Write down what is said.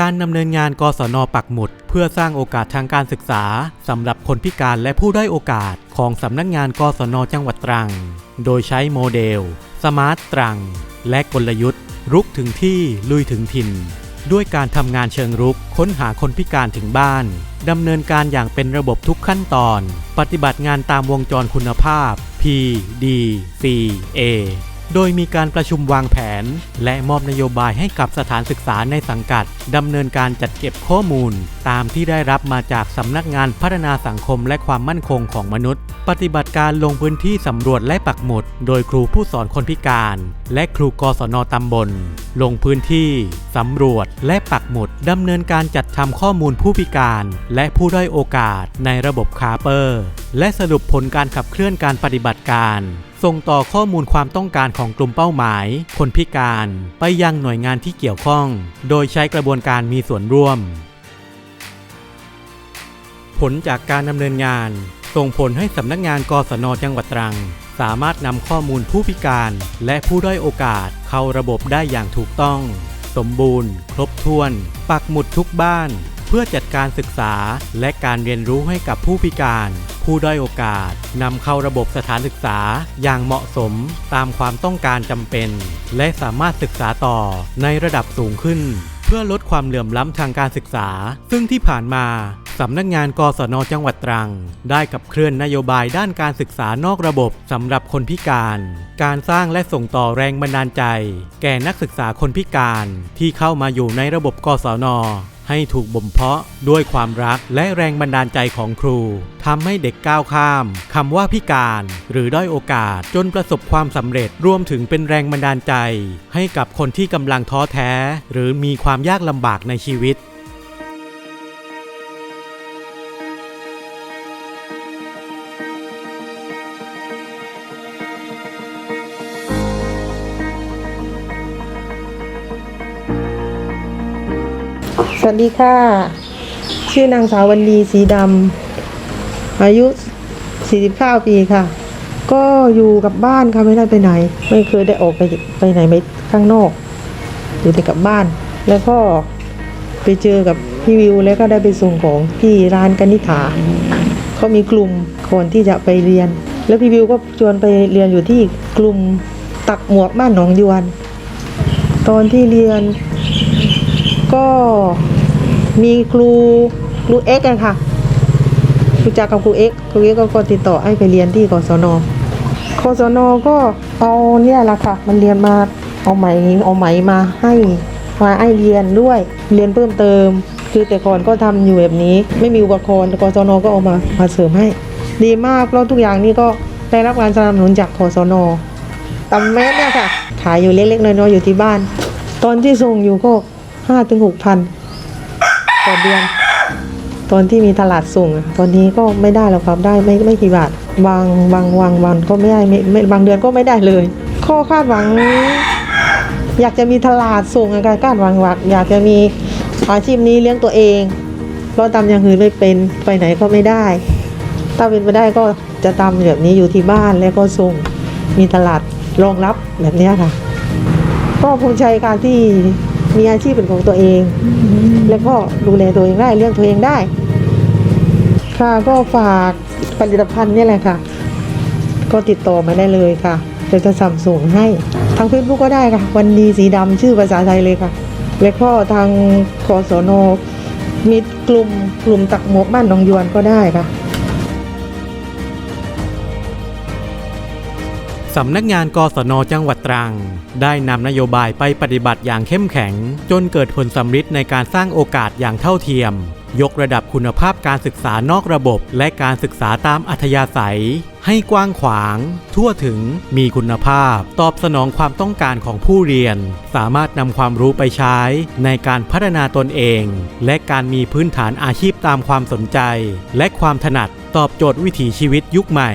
การดำเนินงานกศนปักหมุด เพื่อสร้างโอกาสทางการศึกษาสำหรับคนพิการและผู้ด้อยโอกาสของสำนักงานกศนจังหวัดตรัง โดยใช้โมเดล สมาร์ตตรัง และกลยุทธ์ รุกถึงที่ลุยถึงถิ่น ด้วยการทำงานเชิงรุกค้นหาคนพิการถึงบ้านดำเนินการอย่างเป็นระบบทุกขั้นตอน ปฏิบัติงานตามวงจรคุณภาพ P D C A โดยมีการประชุมวางแผน และมอบนโยบายให้กับสถานศึกษาในสังกัดดำเนินการจัดเก็บข้อมูล ตามที่ได้รับมาจากสำนักงานพัฒนาสังคมและความมั่นคงของมนุษย์ ปฏิบัติการลงพื้นที่สำรวจและปักหมุด โดยครูผู้สอนคนพิการ และครูกศนตำบล ลงพื้นที่สำรวจและปักหมุดดำเนินการจัดทำข้อมูลผู้พิการ และผู้ด้อยโอกาสในระบบคาเปอร์ และสรุปผลการขับเคลื่อนการปฏิบัติการ ส่งต่อข้อมูลความต้องการของกลุ่มเป้าหมาย คนพิการ ไปยังหน่วยงานที่เกี่ยวข้อง โดยใช้กระบวนการมีส่วนร่วม ผลจากการดำเนินงาน ส่งผลให้สำนักงานกศนจังหวัดตรัง สามารถนำข้อมูลผู้พิการ และผู้ด้อยโอกาสเข้าระบบได้อย่างถูกต้อง สมบูรณ์ ครบถ้วน ปักหมุดทุกบ้าน เพื่อจัดการศึกษาและการเรียนรู้ให้กับผู้พิการ ผู้ด้อยโอกาสนำเข้าระบบสถานศึกษาอย่างเหมาะสมตามความต้องการจำเป็น และสามารถศึกษาต่อในระดับสูงขึ้น เพื่อลดความเหลื่อมล้ำทางการศึกษา ซึ่งที่ผ่านมาสำนักงานกศนจังหวัดตรัง ได้กับเคลื่อนนโยบายด้านการศึกษานอกระบบสำหรับคนพิการ การสร้างและส่งต่อแรงบันดาลใจ แก่นักศึกษาคนพิการที่เข้ามาอยู่ในระบบกศน ให้ถูกบ่มเพาะด้วยความรักและแรงบันดาลใจของครูทำให้เด็กก้าวข้ามคำว่าพิการ หรือด้อยโอกาสจนประสบความสำเร็จรวมถึงเป็นแรงบันดาลใจ ให้กับคนที่กำลังท้อแท้ หรือมีความยากลำบากในชีวิต สวัสดีค่ะ ชื่อนางสาววันดีสีดำอายุ 49 ปีค่ะ ก็อยู่กับบ้านค่ะไม่ได้ไปไหน ไม่เคยได้ออกไปไปไหนไปข้างนอก อยู่แต่กับบ้าน แล้วก็ไปเจอกับพี่วิวแล้วก็ได้ไปส่งของที่ร้านกนิษฐาเขามีกลุ่มก่อนที่จะไปเรียน แล้วพี่วิวก็ชวนไปเรียนอยู่ที่กลุ่มตักหมวกบ้านหนองยวน ตอนที่เรียนก็ มีครูครูเอ็กซ์อะค่ะรู้จักกับครูเอ็กครูเอ็กก็ติดต่อให้ไปเรียนที่กศนกศนก็เอาเนี่ยแหละค่ะ มันเรียนมาเอาไหมเอาไหมมาให้มาให้เรียนด้วย เรียนเพิ่มเติม คือแต่ก่อนก็ทำอยู่แบบนี้ ไม่มีอุปกรณ์กศนก็เอามามาเสริมให้ ดีมากเพราะทุกอย่างนี่ก็ได้รับการสนับสนุนจากกศนตำแม่เนี่ยค่ะขายอยู่เล็กๆน้อยๆอยู่ที่บ้าน ตอนที่ส่งอยู่ก็ห้าถึงหกพัน ต่อเดือน ตอนที่มีตลาดส่ง ตอนนี้ก็ไม่ได้แล้วครับได้ไม่ไม่กี่บาทบางบางวางวันก็ไม่ได้ไม่ไม่บางเดือนก็ไม่ได้เลย ข้อคาดหวัง อยากจะมีตลาดส่งอะค่ะคาดหวังว่าอยากจะมีอาชีพนี้เลี้ยงตัวเองเพราะทำอย่างอื่นไม่เป็นไปไหนก็ไม่ได้ ถ้าเป็นไปได้ก็จะทำแบบนี้อยู่ที่บ้านแล้วก็ส่งมีตลาดรองรับแบบนี้ค่ะก็ภูมิใจการที่ มีอาชีพเป็นของตัวเอง แล้วก็ดูแลตัวเองได้เลี้ยงตัวเองได้ ค่ะก็ฝากผลิตภัณฑ์เนี่ยแหละค่ะ ก็ติดต่อมาได้เลยค่ะเดี๋ยวจะสั่งส่งให้ทางเฟซบุ๊กก็ได้ค่ะ วันดีสีดำชื่อภาษาไทยเลยค่ะ แล้วก็ทางคอสนมีกลุ่มกลุ่มตักหมวกบ้านหนองยวนก็ได้ค่ะ สำนักงานกศนจังหวัดตรัง ได้นำนโยบายไปปฏิบัติอย่างเข้มแข็ง จนเกิดผลสำฤทธิ์ในการสร้างโอกาสอย่างเท่าเทียม ยกระดับคุณภาพการศึกษานอกระบบ และการศึกษาตามอัธยาศัย ให้กว้างขวาง ทั่วถึง มีคุณภาพ ตอบสนองความต้องการของผู้เรียน สามารถนำความรู้ไปใช้ ในการพัฒนาตนเอง และการมีพื้นฐานอาชีพตามความสนใจ และความถนัดตอบโจทย์วิถีชีวิตยุคใหม่